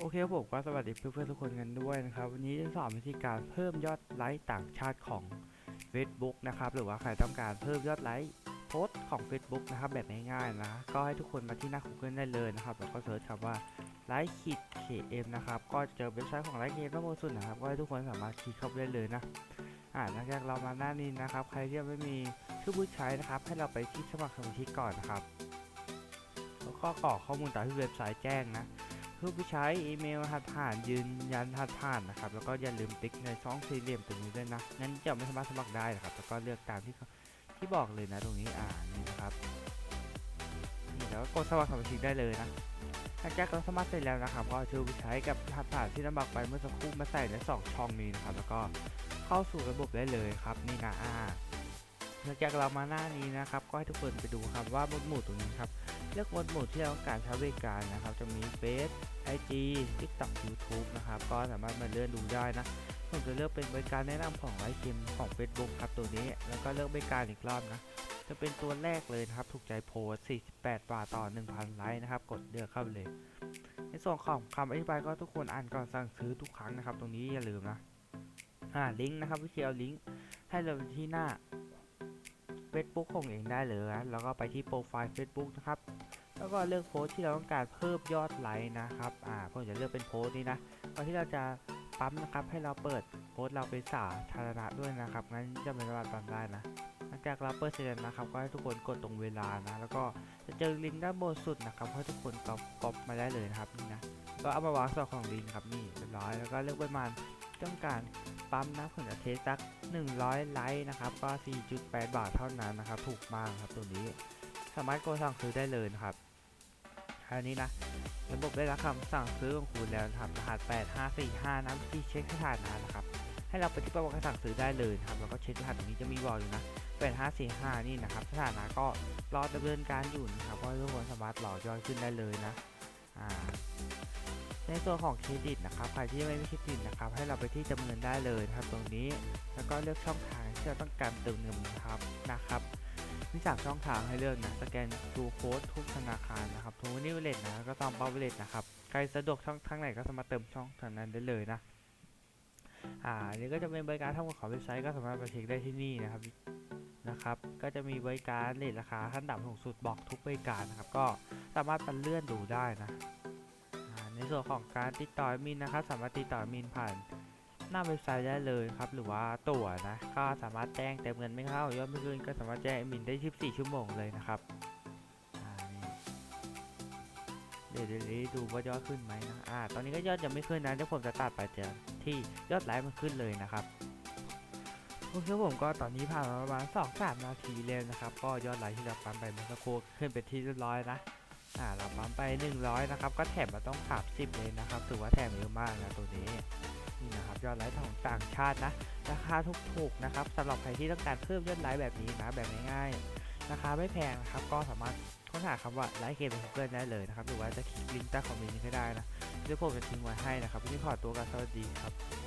โอเคผมก็สวัสดีเพื่อนๆทุกคนกันด้วยนะครับ วันนี้จะสอนวิธีการเพิ่มยอดไลค์ต่างชาติของ Facebook นะครับ หรือว่าใครต้องการเพิ่มยอดไลค์โพสต์ของ Facebook นะครับแบบง่ายๆนะ ก็ให้ทุกคนมาที่หน้า Google ได้เลยนะครับ แล้วก็เสิร์ชคำว่าไลค์ขีด KM นะครับ ก็จะเจอเว็บไซต์ของไลค์ KM ทั้งหมดสุดนะครับ ก็ให้ทุกคนสามารถคลิกเข้าไปได้เลยนะอ่าหลังจากเรามาหน้านี้นะครับ ใครที่ยังไม่มีชื่อผู้ใช้นะครับ ให้เราไปที่สมัครสมาชิกก่อนนะครับ แล้วก็กรอกข้อมูลตามที่เว็บไซต์แจ้งนะ ผู้ผู้ใช้อีเมลรหัสผ่านยืนยันรหัสผ่านนะครับแล้วก็อย่าลืมติ๊กในช่องสี่เหลี่ยมตรงนี้ด้วยนะงั้นจะไม่สามารถสมัครได้นะครับแล้วก็เลือกตามที่ที่บอกเลยนะตรงนี้อ่านี่นะครับนี่แล้วก็กดสมัครสมาชิกได้เลยนะหลังจากเราสมัครเสร็จแล้วนะครับก็เชื่อผู้ใช้กับรหัสผ่านที่นำบอกไปเมื่อสักครู่มาใส่ในสองช่องนี้นะครับแล้วก็เข้าสู่ระบบได้เลยครับนี่นะอ่า หลังจากเรามาหน้านี้นะครับ ก็ให้ทุกคนไปดูครับว่าหมวดหมู่ตรงนี้ครับเลือกหมวดหมู่ที่เราต้องการใช้บริการนะครับ จะมีเฟซ IG TikTok YouTube นะครับก็สามารถมาเลื่อนดูได้นะผมจะเลือกเป็นบริการแนะนำของไลฟ์เกมของ Facebook ครับตัวนี้แล้วก็เลือกบริการอีกรอบนะจะเป็นตัวแรกเลยนะครับ ถูกใจโพส48 บาทต่อ 1,000 ไลค์นะครับ กดเลือกเข้าไปเลย ในส่วนของคำอธิบายก็ทุกคนอ่านก่อนสั่งซื้อทุกครั้งนะครับ ตรงนี้อย่าลืมนะ อ่าลิงก์นะครับ วิธีเอาลิงก์ให้เราที่หน้า Facebook ของเองได้เลยนะแล้วก็ไปที่โปรไฟล์ Facebook นะครับ แล้วก็เลือกโพสต์ที่เราต้องการเพิ่มยอดไลค์นะครับ อ่าผมจะเลือกเป็นโพสต์นี้นะก่อนที่เราจะปั๊มนะครับ ให้เราเปิดโพสต์เราเป็นสาธารณะด้วยนะครับ งั้นจะไม่สามารถปั๊มได้นะหลังจากเราเปิดเสร็จนะครับ ก็ให้ทุกคนกดตรงเวลานะ แล้วก็จะเจอลิงก์ด้านบนสุดนะครับให้ทุกคนก๊อปมาได้เลยนะครับนี่นะ ก็เอามาวางส่วนของลิงก์ครับนี่เรียบร้อย แล้วก็เลือกปริมาณ ต้องการปั๊มนะผมจะเทสสัก 100 ไลค์นะครับ ก็ 4.8 บาทเท่านั้นนะครับ ถูกมากครับตัวนี้ สามารถกดสั่งซื้อได้เลยนะครับคราวนี้นะระบบได้รับคำสั่งซื้อของคุณแล้วนะครับรหัส 8545นะที่เช็คสถานะนะครับ ให้เราไปที่ประวัติการสั่งซื้อได้เลยครับแล้วก็เช็ครหัสตรงนี้จะมีบอกอยู่นะ8545นี่นะครับสถานะก็รอดำเนินการอยู่นะครับเพราะทุกคนสามารถหล่อยอดขึ้นได้เลยนะอ่า ในส่วนของเครดิตนะครับใครที่ไม่มีเครดิตนะครับ ให้เราไปที่จำเงินได้เลยนะครับตรงนี้ แล้วก็เลือกช่องทางที่เราต้องการเติมเงินนะครับนะครับมีสามช่องทางให้เลือกนะสแกนดูโค้ดทุกธนาคารนะครับทูนิวเลตนะก็ตอมเป้าเลตนะครับใครสะดวกช่องทางไหนก็สามารถเติมช่องทางนั้นได้เลยนะอ่านนี้ก็จะเป็นบริการทั้งหมดของเว็บไซต์ก็สามารถไปเช็คได้ที่นี่นะครับนะครับ ก็จะมีบริการเลทราคาขั้นต่ำสูงสุดบอกทุกบริการนะครับ ก็สามารถไปเลื่อนดูได้นะ ในส่วนของการติดต่อมินนะครับ สามารถติดต่อมินผ่านหน้าเว็บไซต์ได้เลยครับ หรือว่าตั๋วนะก็สามารถแจ้งเต็มเงินไม่เข้ายอดไม่ขึ้นก็สามารถแจ้งมินได้ 24 ชั่วโมงเลยนะครับเดี๋ยวเดี๋ยวนี้ดูว่ายอดขึ้นไหมนะอ่าตอนนี้ก็ยอดยังไม่ขึ้นนะเดี๋ยวผมจะตัดไปเจอที่ยอดไลค์มันขึ้นเลยนะครับโอเคผมก็ตอนนี้ผ่านมาประมาณ2 3นาทีแล้วนะครับ ก็ยอดไลค์ที่เราปั๊มไปเมื่อสักครู่ขึ้นเป็นที่เรียบร้อยนะ อ่าเราปั๊มไป 100 นะครับ ก็แถมมาต้อง 30 เลยนะครับ ถือว่าแถมเยอะมากนะตัวนี้นี่นะครับยอดไลค์ของต่างชาตินะ ราคาถูกๆนะครับสำหรับใครที่ต้องการเพิ่มยอดไลค์แบบนี้นะแบบง่ายๆราคาไม่แพงนะครับก็สามารถค้นหาคำว่าไลค์เกมใน Google ได้เลยนะครับหรือว่าจะคลิกลิงก์ใต้คอมเมนต์นี้ก็ได้นะเดี๋ยวผมจะทิ้งไว้ให้นะครับวันนี้ขอตัวกันสวัสดีครับ